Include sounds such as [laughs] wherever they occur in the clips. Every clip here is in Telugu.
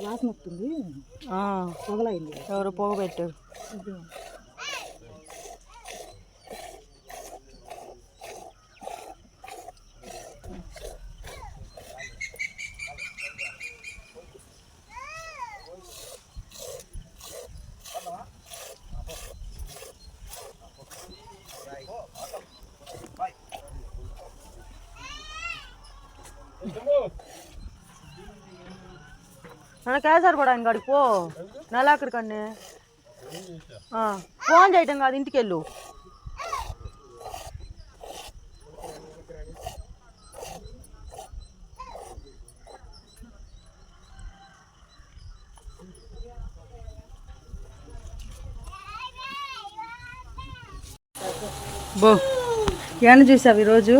వాసన వస్తుంది పొగలైంది. ఎవరు పోగబెట్టారు నన్ను కేసారు కూడా ఆయన కాడికి పో. నెలాఖరి కన్నే. ఆ, ఫోన్ చేయటం కాదు ఇంటికి వెళ్ళు బో ఏమన్నా చూసావు ఈరోజు?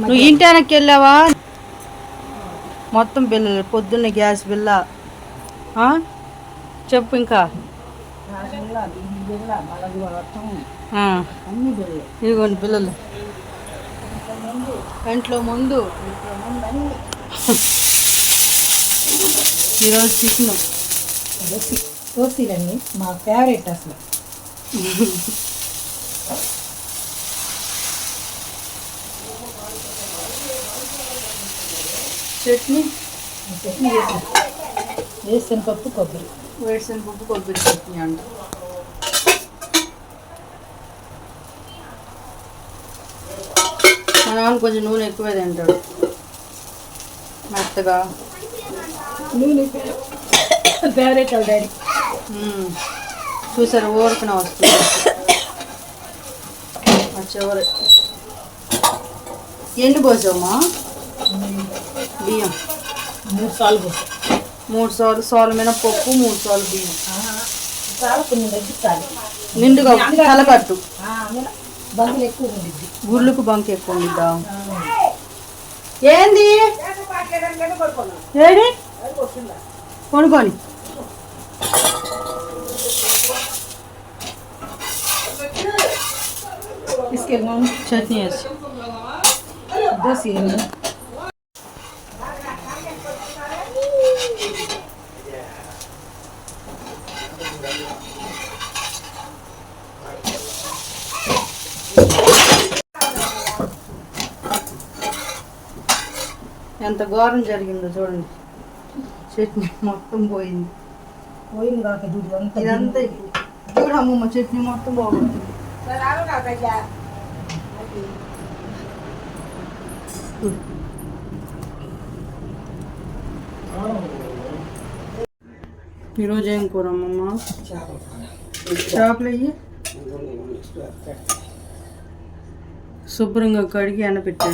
నువ్వు ఇంటి వెనక్కి వెళ్ళావా? మొత్తం బిల్లలు పొద్దున్న గ్యాస్ బిల్ల? చెప్పు ఇంకా. ఇదిగోండి పిల్లలు కంట్లో ముందు. ఈరోజు చికెన్ దోశలండి మా ఫేవరెట్ అసలు. చట్నీ? చట్నీ వేసిన పప్పు కొబ్బరి. వేడిసిన పప్పు కొబ్బరి చట్నీ అంట. మా నాన్న కొంచెం నూనె ఎక్కువే తింటాడు. మెత్తగా. నూనె ఫేవరెట్ మ్మ్. చూసారు ఊరకన వస్తుంది. చివరి. ఎండు పోసామా బియ్యం. మూడు సార్లు పోసి. మూడు సార్లు సార్లు మినపప్పు మూడు సార్లు బియ్యం. నిండుగా కలకట్టు బంకులు ఎక్కువ ఉండిద్ది. గుళ్ళకు బంక్ ఎక్కువ ఉండిద్దా? ఏంది? ఏడి కొనుక్కొని. తీసుకెళ్ళినాము చట్నీ వేసి దోశ వేయను. ఎంత ఘోరం జరిగిందో చూడండి చట్నీ మొత్తం పోయింది పోయింది కాక దూడు అంతా ఇదంతా చూడు అమ్మమ్మ చట్నీ మొత్తం బాగుంటుంది ఈరోజు ఏం కూర అమ్మమ్మ? చేపలు అయ్యి. శుభ్రంగా కడిగి ఎండపెట్టా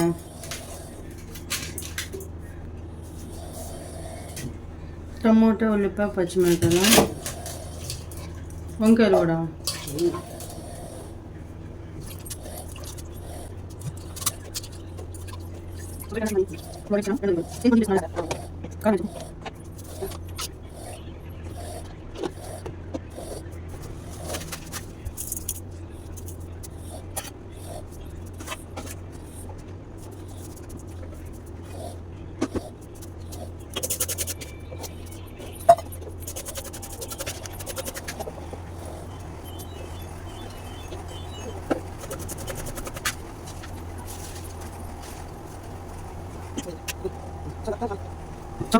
టమోటా ఉల్లిపాయ పచ్చిమిరపకాయలు వంకాయలు కూడా కొంచెం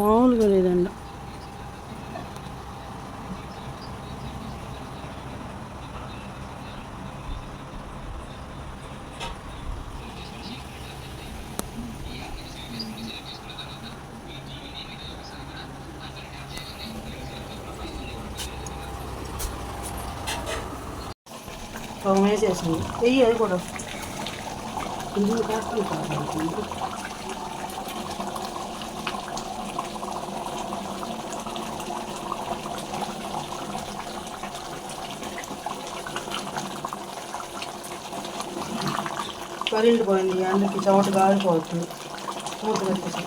మామూలుగా లేదండి. సగం వేసేసింది వెయ్యి అది కూడా. కరెంట్ పోయింది అందుకే చవట కాలిపోతుంది మూత పెట్టేసి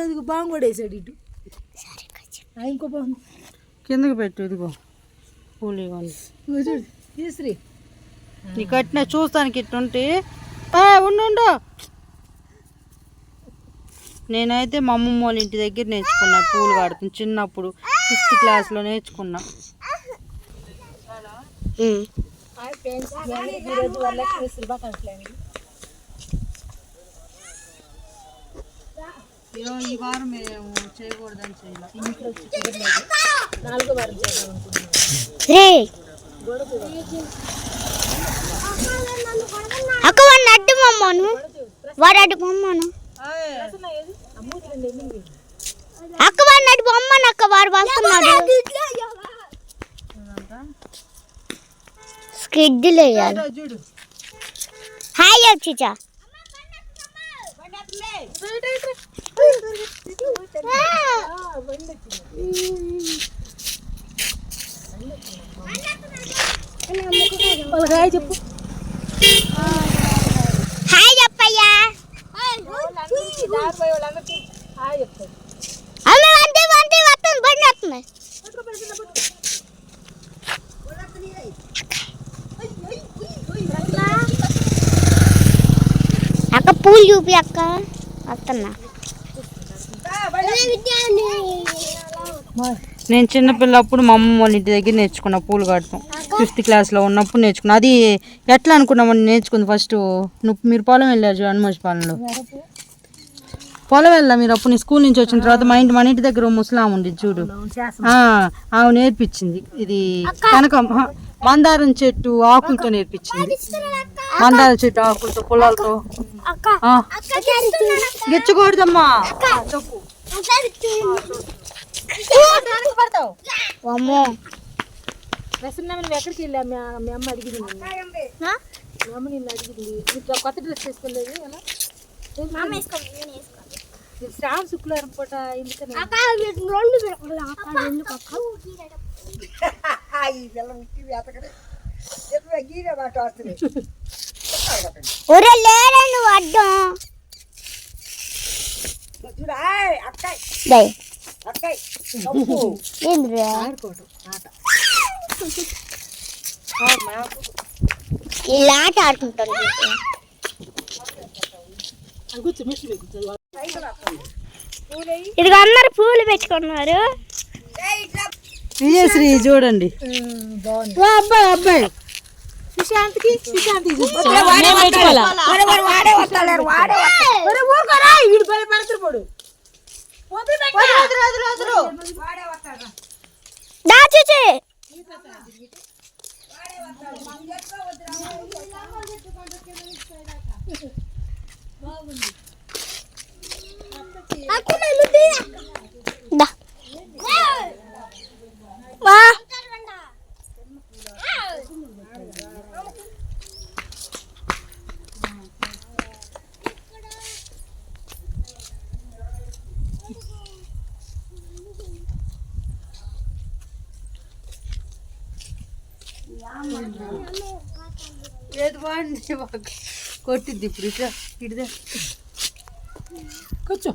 అదిగో బాగా కూడా వేసాడు ఇటు. ఇంకో బాగుంది కిందకి పెట్టు ఇదిగో. పూలు ఇవ్వండి. తీసురి. నీ కట్టిన చూస్తానికి ఇట్టుంటే ఉండు ఉండు. నేనైతే మా అమ్మమ్మ వాళ్ళ ఇంటి దగ్గర నేర్చుకున్నా పూలు కడుతుంది చిన్నప్పుడు ఫిఫ్త్ క్లాస్లో నేర్చుకున్నా. ఈ వారం మేము చేయకూడదని చేయాలి నాలుగో వారం చేయాలనుకుంటున్నాను రే అక్క వాడిని అడ్డు మమ్మను వాడు అడ్డు బొమ్మను. అక్క వాడిని అడ్డు బొమ్మను అక్క వాడు వస్తున్నాడు. స్కిడ్లు వేయాలి హాయ్ అచ్చిచా హాయ్ చెప్పు హాయ్ చెప్పయ్యా హాయ్ చెప్తాడు అమ్మ వంటి వంటి వస్తుంది బండి వస్తుంది అక్క పూలు చూపి అక్క వస్తున్నా నేను చిన్నపిల్లప్పుడు మా అమ్మమ్మ వాళ్ళ ఇంటి దగ్గర నేర్చుకున్నా పూలు కట్టడం ఫిఫ్త్ క్లాస్లో ఉన్నప్పుడు నేర్చుకున్నా అది ఎట్లా అనుకున్నామని నేర్చుకుంది ఫస్ట్ నువ్వు మీరు పొలం వెళ్ళారు చూడు హనుమతిపాలెంలో పొలం వెళ్ళా మీరు అప్పుడు నీ స్కూల్ నుంచి వచ్చిన తర్వాత మా ఇంటి మన ఇంటి దగ్గర ముసలాం ఉంది చూడు ఆమె నేర్పించింది ఇది కనకం మందారం చెట్టు ఆకులతో నేర్పించింది మందారం చెట్టు ఆకులతో పొలాలతో గిచ్చకూడదమ్మా చెప్పు అమ్మో ప్రసన్న నువ్వు ఎక్కడికి వెళ్ళా మీ అమ్మ అడిగింది. మీ అమ్మ నిన్ను అడిగింది. నీకు కొత్త డ్రెస్ వేసుకోలేదు ఇది శ్రావణ శుక్రవారం పూట ఎందుకని? [laughs] ఒరే లేరా నువ్వు అడ్డం. డై. ఏందిరా? ఇలా ఆట ఆడుకుంటాను ఇదిగో అందరు పూలు పెట్టుకున్నారు విజయశ్రీ చూడండి అబ్బాయి అబ్బాయి సుశాంత్కి సుశాంత్కి దాచుచే దా. మా. ఏది బాగుంది కొట్టిద్ది ఇప్పుడు ఇట్లా కూర్చో.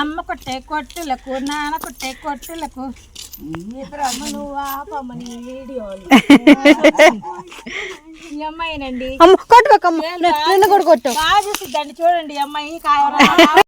అమ్మ కొట్టే కొట్టులకు నాన్న కొట్టే కొట్టులకు అమ్మాయినండి అమ్మ కొట్టుకోకమ్మ కొట్టు బాగా చూసిద్దండి చూడండి అమ్మాయి కావాలి